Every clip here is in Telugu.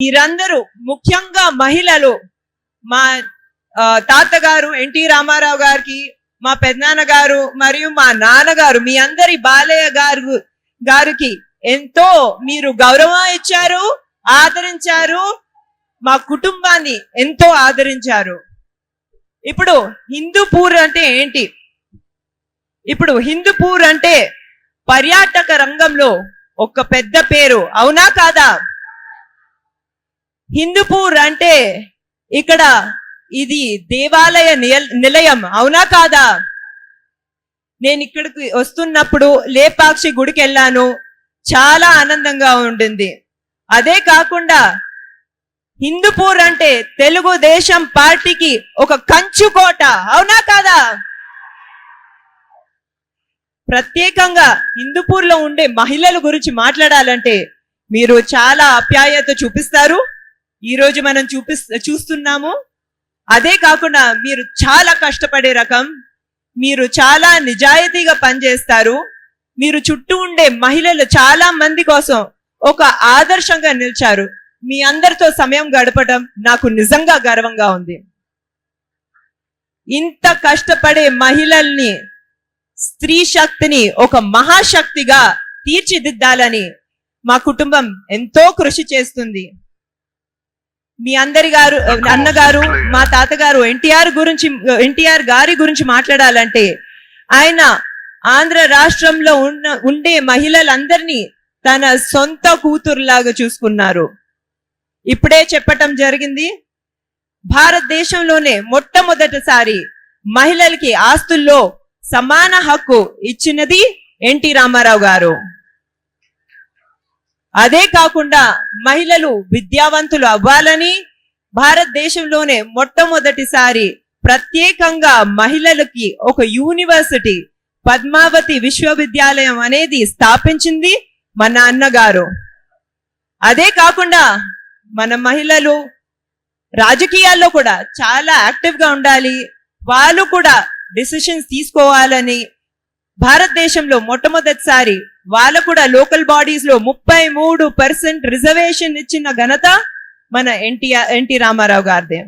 మీరందరూ ముఖ్యంగా మహిళలు మా తాతగారు ఎన్టీ రామారావు గారికి మా పెద్దనాన్నగారు మరియు మా నాన్నగారు మీ అందరి బాలయ్య గారు గారికి ఎంతో మీరు గౌరవం ఇచ్చారు ఆదరించారు మా కుటుంబాన్ని ఎంతో ఆదరించారు. ఇప్పుడు హిందూపూర్ అంటే ఏంటి? ఇప్పుడు హిందూపూర్ అంటే పర్యాటక రంగంలో ఒక పెద్ద పేరు అవునా కాదా? హిందూపూర్ అంటే ఇక్కడ ఇది దేవాలయ నిల- నిలయం అవునా కాదా? నేను ఇక్కడికి వస్తున్నప్పుడు లేపాక్షి గుడికి వెళ్ళాను చాలా ఆనందంగా ఉండింది. అదే కాకుండా హిందూపూర్ అంటే తెలుగుదేశం పార్టీకి ఒక కంచుకోట అవునా కాదా? ప్రత్యేకంగా హిందూపూర్లో ఉండే మహిళల గురించి మాట్లాడాలంటే మీరు చాలా ఆప్యాయత చూపిస్తారు. ఈ రోజు మనం చూపిస్ చూస్తున్నాము. అదే కాకుండా మీరు చాలా కష్టపడే రకం. మీరు చాలా నిజాయితీగా పనిచేస్తారు. మీరు చుట్టూ ఉండే మహిళలు చాలా మంది కోసం ఒక ఆదర్శంగా నిలిచారు. మీ అందరితో సమయం గడపడం నాకు నిజంగా గర్వంగా ఉంది. ఇంత కష్టపడే మహిళల్ని స్త్రీ శక్తిని ఒక మహాశక్తిగా తీర్చిదిద్దాలని మా కుటుంబం ఎంతో కృషి చేస్తుంది. మీ అందరి గారు అన్నగారు మా తాతగారు ఎన్టీఆర్ గురించి ఎన్టీఆర్ గారి గురించి మాట్లాడాలంటే ఆయన ఆంధ్ర రాష్ట్రంలో ఉన్న ఉండే మహిళలందరినీ తన సొంత కూతురులాగా చూసుకున్నారు. ఇప్పుడే చెప్పటం జరిగింది. భారతదేశంలోనే మొట్టమొదటిసారి మహిళలకి ఆస్తుల్లో సమాన హక్కు ఇచ్చినది ఎన్టీ రామారావు గారు. అదే కాకుండా మహిళలు విద్యావంతులు అవ్వాలని భారతదేశంలోనే మొట్టమొదటిసారి ప్రత్యేకంగా మహిళలకి ఒక యూనివర్సిటీ పద్మావతి విశ్వవిద్యాలయం అనేది స్థాపించింది మన అన్నగారు. అదే కాకుండా మన మహిళలు రాజకీయాల్లో కూడా చాలా యాక్టివ్గా ఉండాలి. వాళ్ళు కూడా డిసిషన్స్ తీసుకోవాలని భారతదేశంలో మొట్టమొదటిసారి వాళ్ళ కూడా లోకల్ బాడీస్లో ముప్పై మూడు పర్సెంట్ రిజర్వేషన్ ఇచ్చిన ఘనత మన ఎన్టీఆర్ ఎన్టీ రామారావు గారిదే.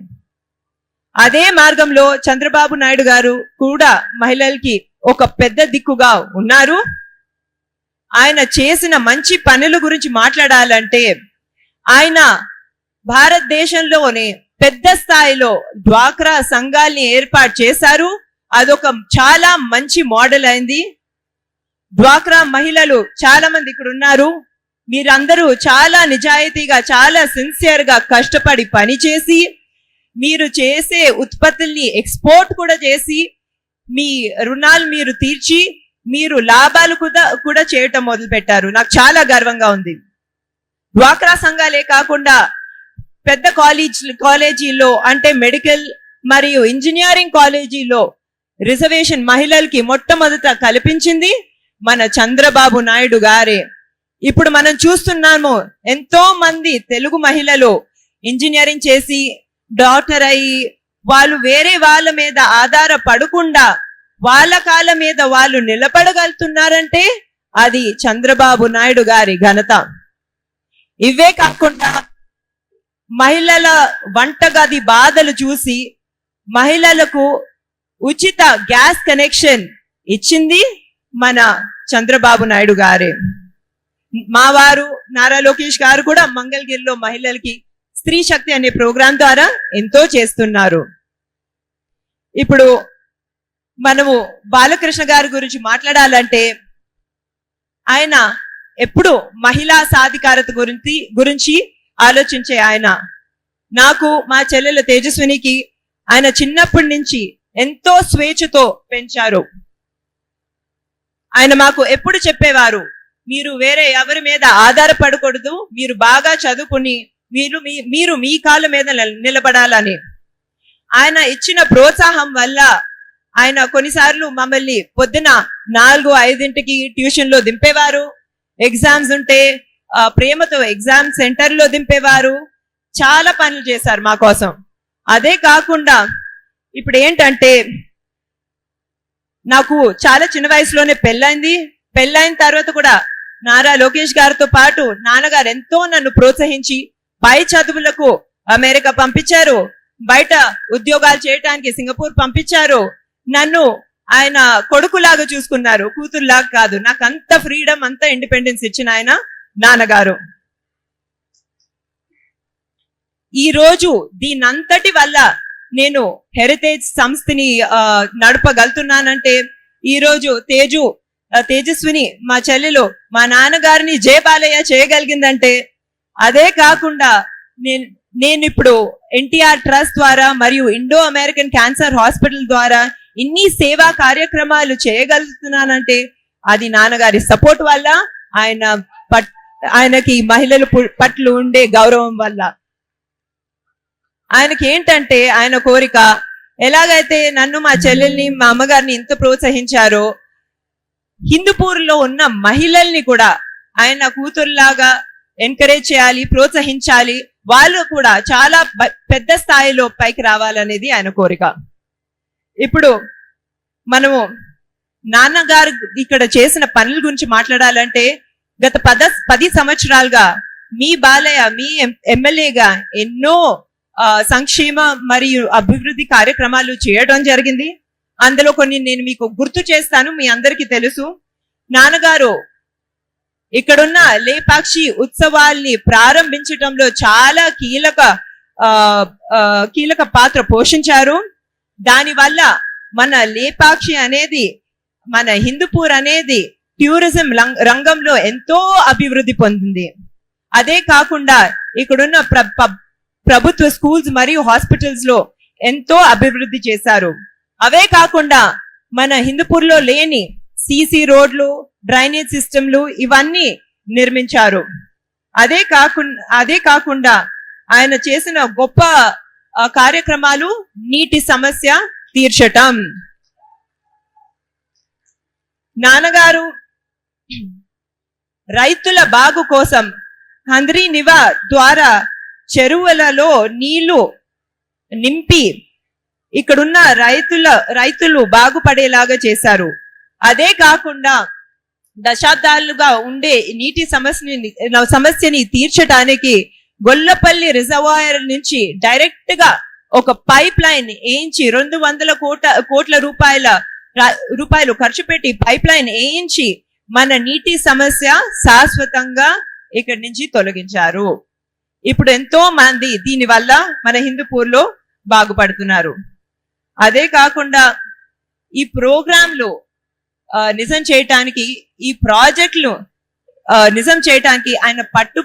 అదే మార్గంలో చంద్రబాబు నాయుడు గారు కూడా మహిళలకి ఒక పెద్ద దిక్కుగా ఉన్నారు. ఆయన చేసిన మంచి పనుల గురించి మాట్లాడాలంటే ఆయన భారతదేశంలోనే పెద్ద స్థాయిలో డ్వాక్రా సంఘాల్ని ఏర్పాటు చేశారు. అదొక చాలా మంచి మోడల్ అయింది. డ్వాక్రా మహిళలు చాలా మంది ఇక్కడ ఉన్నారు. మీరందరూ చాలా నిజాయితీగా చాలా సిన్సియర్గా కష్టపడి పనిచేసి మీరు చేసే ఉత్పత్తుల్ని ఎక్స్పోర్ట్ కూడా చేసి మీ రుణాలు మీరు తీర్చి మీరు లాభాలు కూడా కూడా చేయటం మొదలుపెట్టారు. నాకు చాలా గర్వంగా ఉంది. డ్వాక్రా సంఘాలే కాకుండా పెద్ద కాలేజ్ కాలేజీలో అంటే మెడికల్ మరియు ఇంజనీరింగ్ కాలేజీలో రిజర్వేషన్ మహిళలకి మొట్టమొదట కల్పించింది మన చంద్రబాబు నాయుడు గారే. ఇప్పుడు మనం చూస్తున్నాము ఎంతో మంది తెలుగు మహిళలు ఇంజనీరింగ్ చేసి డాక్టర్ అయ్యి వాళ్ళు వేరే వాళ్ళ మీద ఆధారపడకుండా వాళ్ళ కాళ్ళ మీద వాళ్ళు నిలబడగలుగుతున్నారంటే అది చంద్రబాబు నాయుడు గారి ఘనత. ఇవే కాకుండా మహిళల వంటగది బాధలు చూసి మహిళలకు ఉచిత గ్యాస్ కనెక్షన్ ఇచ్చింది మన చంద్రబాబు నాయుడు గారే. మా వారు నారా లోకేష్ గారు కూడా మంగళగిరిలో మహిళలకి స్త్రీ శక్తి అనే ప్రోగ్రాం ద్వారా ఎంతో చేస్తున్నారు. ఇప్పుడు మనము బాలకృష్ణ గారి గురించి మాట్లాడాలంటే ఆయన ఎప్పుడు మహిళా సాధికారత గురించి గురించి ఆలోచించే ఆయన. నాకు మా చెల్లెల తేజస్వినికి ఆయన చిన్నప్పటి నుంచి ఎంతో స్వేచ్ఛతో పెంచారు. ఆయన మాకు ఎప్పుడు చెప్పేవారు మీరు వేరే ఎవరి మీద ఆధారపడకూడదు మీరు బాగా చదువుకుని మీరు మీ మీరు మీ కాళ్ళ మీద నిలబడాలని. ఆయన ఇచ్చిన ప్రోత్సాహం వల్ల ఆయన కొన్నిసార్లు మమ్మల్ని పొద్దున నాలుగు ఐదింటికి ట్యూషన్లో దింపేవారు. ఎగ్జామ్స్ ఉంటే ప్రేమతో ఎగ్జామ్ సెంటర్లో దింపేవారు. చాలా పనులు చేశారు మా కోసం. అదే కాకుండా ఇప్పుడు ఏంటంటే నాకు చాలా చిన్న వయసులోనే పెళ్ళైంది. పెళ్ళైన తర్వాత కూడా నారా లోకేష్ గారితో పాటు నాన్నగారు ఎంతో నన్ను ప్రోత్సహించి పై చదువులకు అమెరికా పంపించారు. బయట ఉద్యోగాలు చేయటానికి సింగపూర్ పంపించారు. నన్ను ఆయన కొడుకులాగా చూసుకున్నారు. కూతురులాగా కాదు. నాకు అంత ఫ్రీడమ్ అంత ఇండిపెండెన్స్ ఇచ్చిన ఆయన నాన్నగారు. ఈ రోజు దీనంతటి వల్ల నేను హెరిటేజ్ సంస్థని నడపగలుగుతున్నానంటే ఈరోజు తేజు తేజస్విని మా చెల్లెలు మా నాన్నగారిని జే బాలయ్య చేయగలిగిందంటే అదే కాకుండా నేను నేను ఇప్పుడు ఎన్టీఆర్ ట్రస్ట్ ద్వారా మరియు ఇండో అమెరికన్ క్యాన్సర్ హాస్పిటల్ ద్వారా ఇన్ని సేవా కార్యక్రమాలు చేయగలుగుతున్నానంటే అది నాన్నగారి సపోర్ట్ వల్ల ఆయన పట్ ఆయనకి మహిళల పట్ల ఉండే గౌరవం వల్ల. ఆయనకి ఏంటంటే ఆయన కోరిక ఎలాగైతే నన్ను మా చెల్లెల్ని మా అమ్మగారిని ఎంత ప్రోత్సహించారో హిందూపూర్లో ఉన్న మహిళల్ని కూడా ఆయన కూతురులాగా ఎంకరేజ్ చేయాలి ప్రోత్సహించాలి. వాళ్ళు కూడా చాలా పెద్ద స్థాయిలో పైకి రావాలనేది ఆయన కోరిక. ఇప్పుడు మనము నాన్నగారు ఇక్కడ చేసిన పనుల గురించి మాట్లాడాలంటే గత పద పది సంవత్సరాలుగా మీ బాలయ్య మీ ఎం- ఎమ్మెల్యేగా ఎన్నో సంక్షేమ మరియు అభివృద్ధి కార్యక్రమాలు చేయడం జరిగింది. అందులో కొన్ని నేను మీకు గుర్తు చేస్తాను మీ అందరికీ తెలుసు. నాన్నగారు ఇక్కడున్న లేపాక్షి ఉత్సవాల్ని ప్రారంభించటంలో చాలా కీలక ఆ, కీలక పాత్ర పోషించారు. దానివల్ల మన లేపాక్షి అనేది మన హిందూపూర్ అనేది టూరిజం రం- రంగంలో ఎంతో అభివృద్ధి పొందింది. అదే కాకుండా ఇక్కడున్న ప్ర ప్రభుత్వ స్కూల్స్ మరియు హాస్పిటల్స్లో ఎంతో అభివృద్ధి చేశారు. అవే కాకుండా మన హిందూపూర్లో లేని సీసీ రోడ్లు డ్రైనేజ్ సిస్టమ్లు ఇవన్నీ నిర్మించారు. అదే కాకుండా అదే కాకుండా ఆయన చేసిన గొప్ప కార్యక్రమాలు నీటి సమస్య తీర్చటం. నాన్నగారు రైతుల బాగు కోసం హంద్రీ నివా ద్వారా చెరువులలో నీళ్ళు నింపి ఇక్కడున్న రైతుల రైతులు బాగుపడేలాగా చేశారు. అదే కాకుండా దశాబ్దాలుగా ఉండే నీటి సమస్యని సమస్యని తీర్చడానికి గొల్లపల్లి రిజర్వాయర్ నుంచి డైరెక్ట్గా ఒక పైప్ లైన్ వేయించి రెండు వందల కోట కోట్ల రూపాయల రూపాయలు ఖర్చు పెట్టి పైప్ లైన్ వేయించి మన నీటి సమస్య శాశ్వతంగా ఇక్కడి నుంచి తొలగించారు. ఇప్పుడు ఎంతో మంది దీని వల్ల మన హిందూపూర్లో బాగుపడుతున్నారు. అదే కాకుండా ఈ ప్రోగ్రాంలో నిజం చేయటానికి ఈ ప్రాజెక్టులు నిజం చేయటానికి ఆయన పట్టు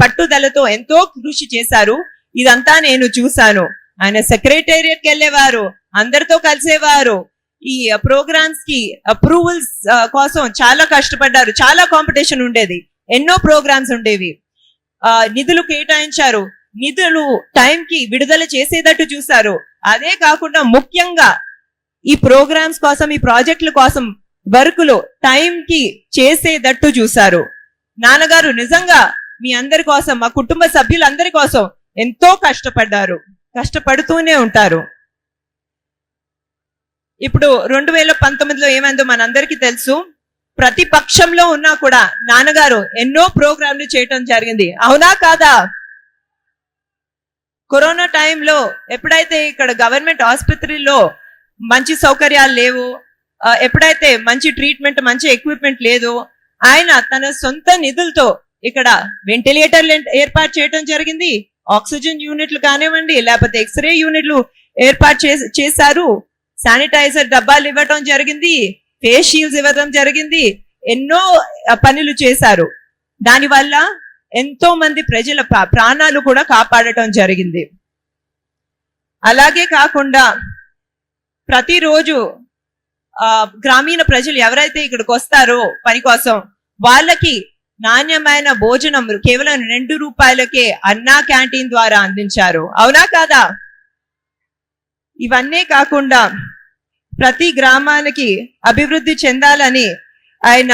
పట్టుదలతో ఎంతో కృషి చేశారు. ఇదంతా నేను చూశాను. ఆయన సెక్రటేరియట్ వెళ్ళేవారు అందరితో కలిసేవారు. ఈ ప్రోగ్రామ్స్కి అప్రూవల్స్ కోసం చాలా కష్టపడ్డారు. చాలా కాంపిటీషన్ ఉండేది. ఎన్నో ప్రోగ్రామ్స్ ఉండేవి. నిధులు కేటాయించారు. నిధులు టైం కి విడుదల చేసేటట్టు చూశారు. అదే కాకుండా ముఖ్యంగా ఈ ప్రోగ్రామ్స్ కోసం ఈ ప్రాజెక్టుల కోసం వర్కులు టైం కి చేసేటట్టు చూశారు. నాన్నగారు నిజంగా మీ అందరి కోసం మా కుటుంబ సభ్యులందరి కోసం ఎంతో కష్టపడ్డారు. కష్టపడుతూనే ఉంటారు. ఇప్పుడు రెండు వేల పంతొమ్మిదిలో ఏమైందో మనందరికీ తెలుసు. ప్రతిపక్షంలో ఉన్నా కూడా నాన్నగారు ఎన్నో ప్రోగ్రాంలు చేయటం జరిగింది. అవునా కాదా? కరోనా టైంలో ఎప్పుడైతే ఇక్కడ గవర్నమెంట్ ఆసుపత్రిలో మంచి సౌకర్యాలు లేవు ఎప్పుడైతే మంచి ట్రీట్మెంట్ మంచి ఎక్విప్మెంట్ లేదు ఆయన తన సొంత నిధులతో ఇక్కడ వెంటిలేటర్లు ఏర్పాటు చేయడం జరిగింది. ఆక్సిజన్ యూనిట్లు కానివ్వండి లేకపోతే ఎక్స్రే యూనిట్లు ఏర్పాటు చేశారు. శానిటైజర్ డబ్బాలు ఇవ్వటం జరిగింది. ఫేస్ షీల్డ్స్ ఇవ్వడం జరిగింది? ఎన్నో పనులు చేశారు. దానివల్ల ఎంతో మంది ప్రజల ప్రాణాలు కూడా కాపాడటం జరిగింది. అలాగే కాకుండా ప్రతిరోజు ఆ, గ్రామీణ ప్రజలు ఎవరైతే ఇక్కడికి వస్తారో పని కోసం వాళ్ళకి నాణ్యమైన భోజనం కేవలం రెండు రూపాయలకే అన్నా క్యాంటీన్ ద్వారా అందించారు. అవునా కాదా? ఇవన్నీ కాకుండా ప్రతి గ్రామానికి అభివృద్ధి చెందాలని ఆయన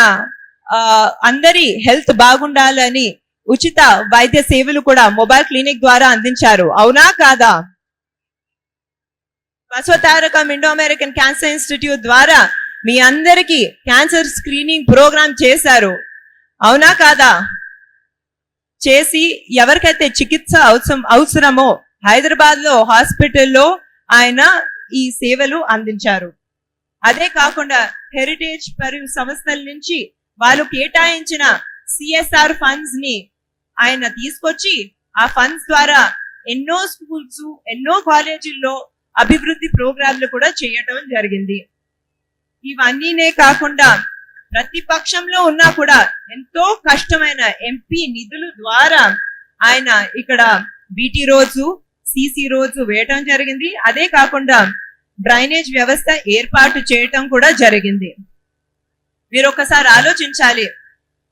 అందరి హెల్త్ బాగుండాలని ఉచిత వైద్య సేవలు కూడా మొబైల్ క్లినిక్ ద్వారా అందించారు. అవునా కాదా? Basavatarakam Indo American cancer institute ద్వారా మీ అందరికీ క్యాన్సర్ స్క్రీనింగ్ ప్రోగ్రామ్ చేశారు. అవునా కాదా? చేసి ఎవరికైతే చికిత్స అవసరం అవసరమో హైదరాబాద్లో హాస్పిటల్లో ఆయన ఈ సేవలు అందించారు. అదే కాకుండా హెరిటేజ్ మరియు సంస్థల నుంచి వాళ్ళు కేటాయించిన సిఎస్ఆర్ ఫండ్స్ని ఆయన తీసుకొచ్చి ఆ ఫండ్స్ ద్వారా ఎన్నో స్కూల్స్ ఎన్నో కాలేజీల్లో అభివృద్ధి ప్రోగ్రాంలు కూడా చేయటం జరిగింది. ఇవన్నీనే కాకుండా ప్రతిపక్షంలో ఉన్నా కూడా ఎంతో కష్టమైన ఎంపీ నిధులు ద్వారా ఆయన ఇక్కడ బీటీ రోజు సిసి రోజు వేయటం జరిగింది. అదే కాకుండా డ్రైనేజ్ వ్యవస్థ ఏర్పాటు చేయటం కూడా జరిగింది. మీరు ఒకసారి ఆలోచించాలి.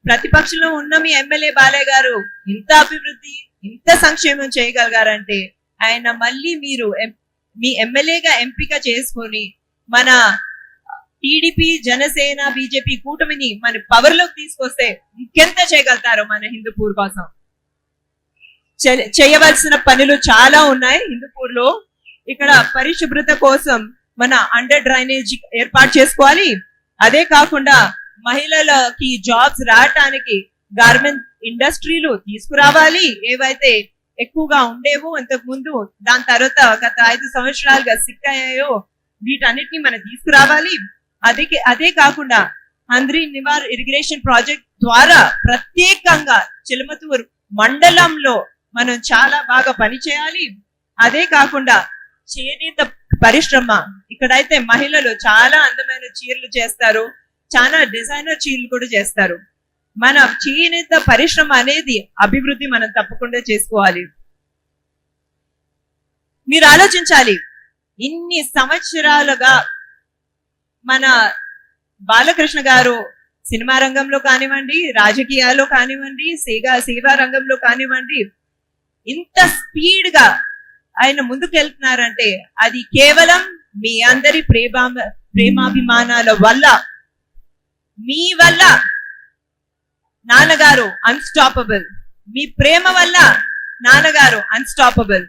ప్రతిపక్షంలో ఉన్న మీ ఎమ్మెల్యే బాలయ్య గారు ఇంత అభివృద్ధి ఇంత సంక్షేమం చేయగలిగారంటే ఆయన మళ్ళీ మీరు ఎం- మీ ఎమ్మెల్యేగా ఎంపిక చేసుకొని మన టీడీపీ జనసేన బీజేపీ కూటమిని మన పవర్లోకి తీసుకొస్తే ఇంకెంత చేయగలుగుతారో మన హిందూపూర్ కోసం చేయవలసిన పనులు చాలా ఉన్నాయి. హిందూపూర్లో ఇక్కడ పరిశుభ్రత కోసం మన అండర్ డ్రైనేజ్ ఏర్పాటు చేసుకోవాలి. అదే కాకుండా మహిళలకి జాబ్స్ రావటానికి గార్మెంట్ ఇండస్ట్రీలు తీసుకురావాలి. ఏవైతే ఎక్కువగా ఉండేవో ఇంతకు ముందు దాని తర్వాత గత ఐదు సంవత్సరాలుగా సిక్ అయ్యాయో వీటన్నిటిని మనం తీసుకురావాలి. అదే అదే కాకుండా హంద్రి నివార్ ఇరిగేషన్ ప్రాజెక్ట్ ద్వారా ప్రత్యేకంగా చిలమతూరు మండలంలో మనం చాలా బాగా పని చేయాలి. అదే కాకుండా చేనేత పరిశ్రమ. ఇక్కడైతే మహిళలు చాలా అందమైన చీరలు చేస్తారు. చాలా డిజైనర్ చీరలు కూడా చేస్తారు. మన చేనేత పరిశ్రమ అనేది అభివృద్ధి మనం తప్పకుండా చేసుకోవాలి. మీరు ఆలోచించాలి. ఇన్ని సంవత్సరాలుగా మన బాలకృష్ణ గారు సినిమా రంగంలో కానివ్వండి రాజకీయాల్లో కానివ్వండి సేగా సేవా రంగంలో కానివ్వండి ఇంత స్పీడ్గా ఆయన ముందుకు వెళ్తున్నారంటే అది కేవలం మీ అందరి ప్రేమ ప్రేమాభిమానాల వల్ల. మీ వల్ల. నాన్నగారు అన్స్టాపబుల్ మీ ప్రేమ వల్ల నాన్నగారు అన్స్టాపబుల్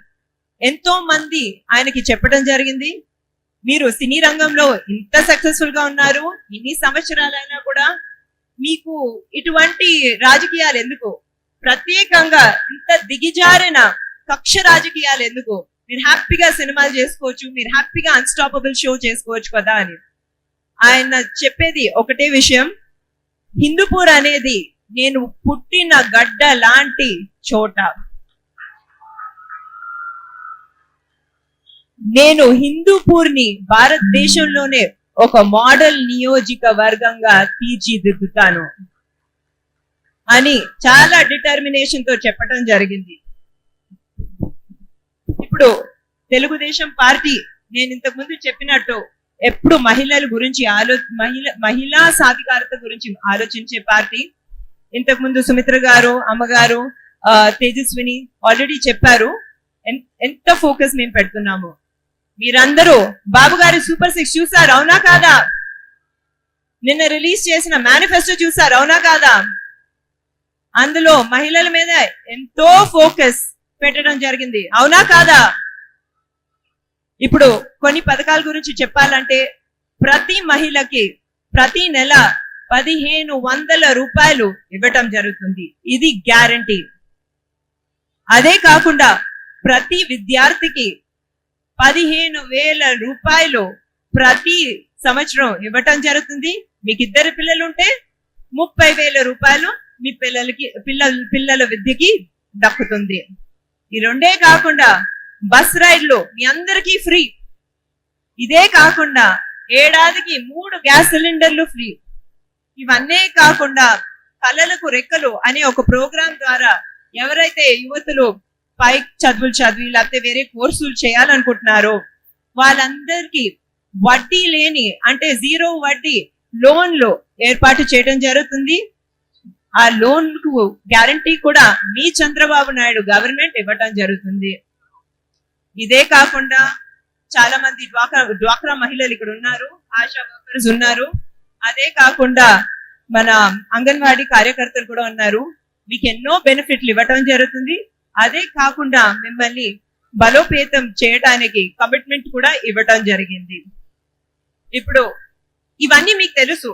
ఎంతో మంది ఆయనకి చెప్పడం జరిగింది. మీరు సినీ రంగంలో ఇంత సక్సెస్ఫుల్గా ఉన్నారు. ఇన్ని సంవత్సరాలైనా కూడా మీకు ఇటువంటి రాజకీయాలు ఎందుకు? ప్రత్యేకంగా ఇంత దిగిజారిన కక్ష రాజకీయాలు ఎందుకు? మీరు హ్యాపీగా సినిమాలు చేసుకోవచ్చు మీరు హ్యాపీగా అన్స్టాపబుల్ షో చేసుకోవచ్చు కదా అని. ఆయన చెప్పేది ఒకటే విషయం హిందూపూర్ అనేది నేను పుట్టిన గడ్డ లాంటి చోట. నేను హిందూపూర్ని భారతదేశంలోనే ఒక మోడల్ నియోజకవర్గంగా తీర్చిదిద్దుతాను. అని చాలా డిటర్మినేషన్తో చెప్పడం జరిగింది. ఇప్పుడు తెలుగుదేశం పార్టీ నేను ఇంతకు ముందు చెప్పినట్టు ఎప్పుడు మహిళల గురించి ఆలో మహిళ మహిళా సాధికారత గురించి ఆలోచించే పార్టీ. ఇంతకు ముందు సుమిత్ర గారు అమ్మగారు తేజస్విని ఆల్రెడీ చెప్పారు. ఎంత ఫోకస్ మేము పెడుతున్నాము? మీరందరూ బాబు గారి సూపర్ సిక్స్ చూసారు అవునా కాదా? నిన్న రిలీజ్ చేసిన మేనిఫెస్టో చూసారు అవునా కాదా? అందులో మహిళల మీద ఎంతో ఫోకస్ పెట్టడం జరిగింది. అవునా కాదా? ఇప్పుడు కొన్ని పథకాల గురించి చెప్పాలంటే ప్రతి మహిళకి ప్రతి నెల పదిహేను వందల రూపాయలు ఇవ్వటం జరుగుతుంది. ఇది గ్యారంటీ. అదే కాకుండా ప్రతి విద్యార్థికి పదిహేను వేల రూపాయలు ప్రతి సంవత్సరం ఇవ్వటం జరుగుతుంది. మీకు ఇద్దరు పిల్లలుంటే ముప్పై వేల రూపాయలు మీ పిల్లలకి పిల్లల పిల్లల విద్యకి దక్కుతుంది. ఈ రెండే కాకుండా బస్ రైడ్లు మీ అందరికీ ఫ్రీ. ఇదే కాకుండా ఏడాదికి మూడు గ్యాస్ సిలిండర్లు ఫ్రీ. ఇవన్నీ కాకుండా కళలకు రెక్కలు అనే ఒక ప్రోగ్రాం ద్వారా ఎవరైతే యువతులు పై చదువులు చదివి లేకపోతే వేరే కోర్సులు చేయాలనుకుంటున్నారో వాళ్ళందరికీ వడ్డీ లేని అంటే జీరో వడ్డీ లోన్లు ఏర్పాటు చేయడం జరుగుతుంది. ఆ లోన్కు గ్యారంటీ కూడా మీ చంద్రబాబు నాయుడు గవర్నమెంట్ ఇవ్వటం జరుగుతుంది. ఇదే కాకుండా చాలా మంది డ్వాక్రా డ్వాక్రా మహిళలు ఇక్కడ ఉన్నారు ఆశా వర్కర్స్ ఉన్నారు. అదే కాకుండా మన అంగన్వాడీ కార్యకర్తలు కూడా ఉన్నారు. మీకు ఎన్నో బెనిఫిట్లు ఇవ్వటం జరుగుతుంది. అదే కాకుండా మిమ్మల్ని బలోపేతం చేయడానికి కమిట్మెంట్ కూడా ఇవ్వటం జరిగింది. ఇప్పుడు ఇవన్నీ మీకు తెలుసు.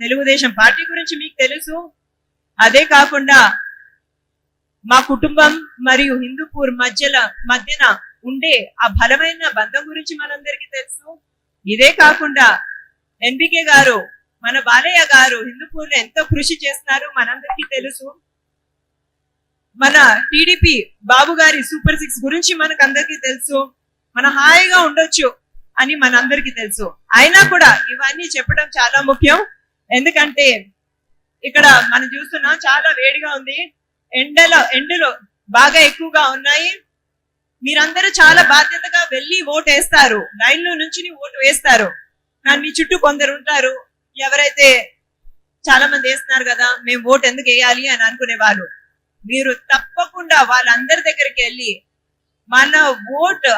తెలుగుదేశం పార్టీ గురించి మీకు తెలుసు. అదే కాకుండా మా కుటుంబం మరియు హిందూపూర్ మధ్యల మధ్యన ఉండే ఆ బలమైన బంధం గురించి మనందరికీ తెలుసు. ఇదే కాకుండా ఎన్బికే గారు మన బాలయ్య గారు హిందూపూర్లో ఎంతో కృషి చేస్తున్నారు మనందరికీ తెలుసు. మన టిడిపి బాబు గారి సూపర్ సిక్స్ గురించి మనకు అందరికీ తెలుసు. మన హాయిగా ఉండొచ్చు అని మనందరికీ తెలుసు. అయినా కూడా ఇవన్నీ చెప్పడం చాలా ముఖ్యం. ఎందుకంటే ఇక్కడ మనం చూస్తున్నాం చాలా వేడిగా ఉంది. ఎండలో ఎండలు బాగా ఎక్కువగా ఉన్నాయి. మీరందరూ చాలా బాధ్యతగా వెళ్ళి ఓటు వేస్తారు. లైన్లో నుంచి ఓటు వేస్తారు. కానీ మీ చుట్టూ కొందరు ఉంటారు. ఎవరైతే చాలా మంది వేస్తున్నారు కదా మేము ఓటు ఎందుకు వేయాలి అని అనుకునే వాళ్ళు. మీరు తప్పకుండా వాళ్ళందరి దగ్గరికి వెళ్ళి మన ఓటు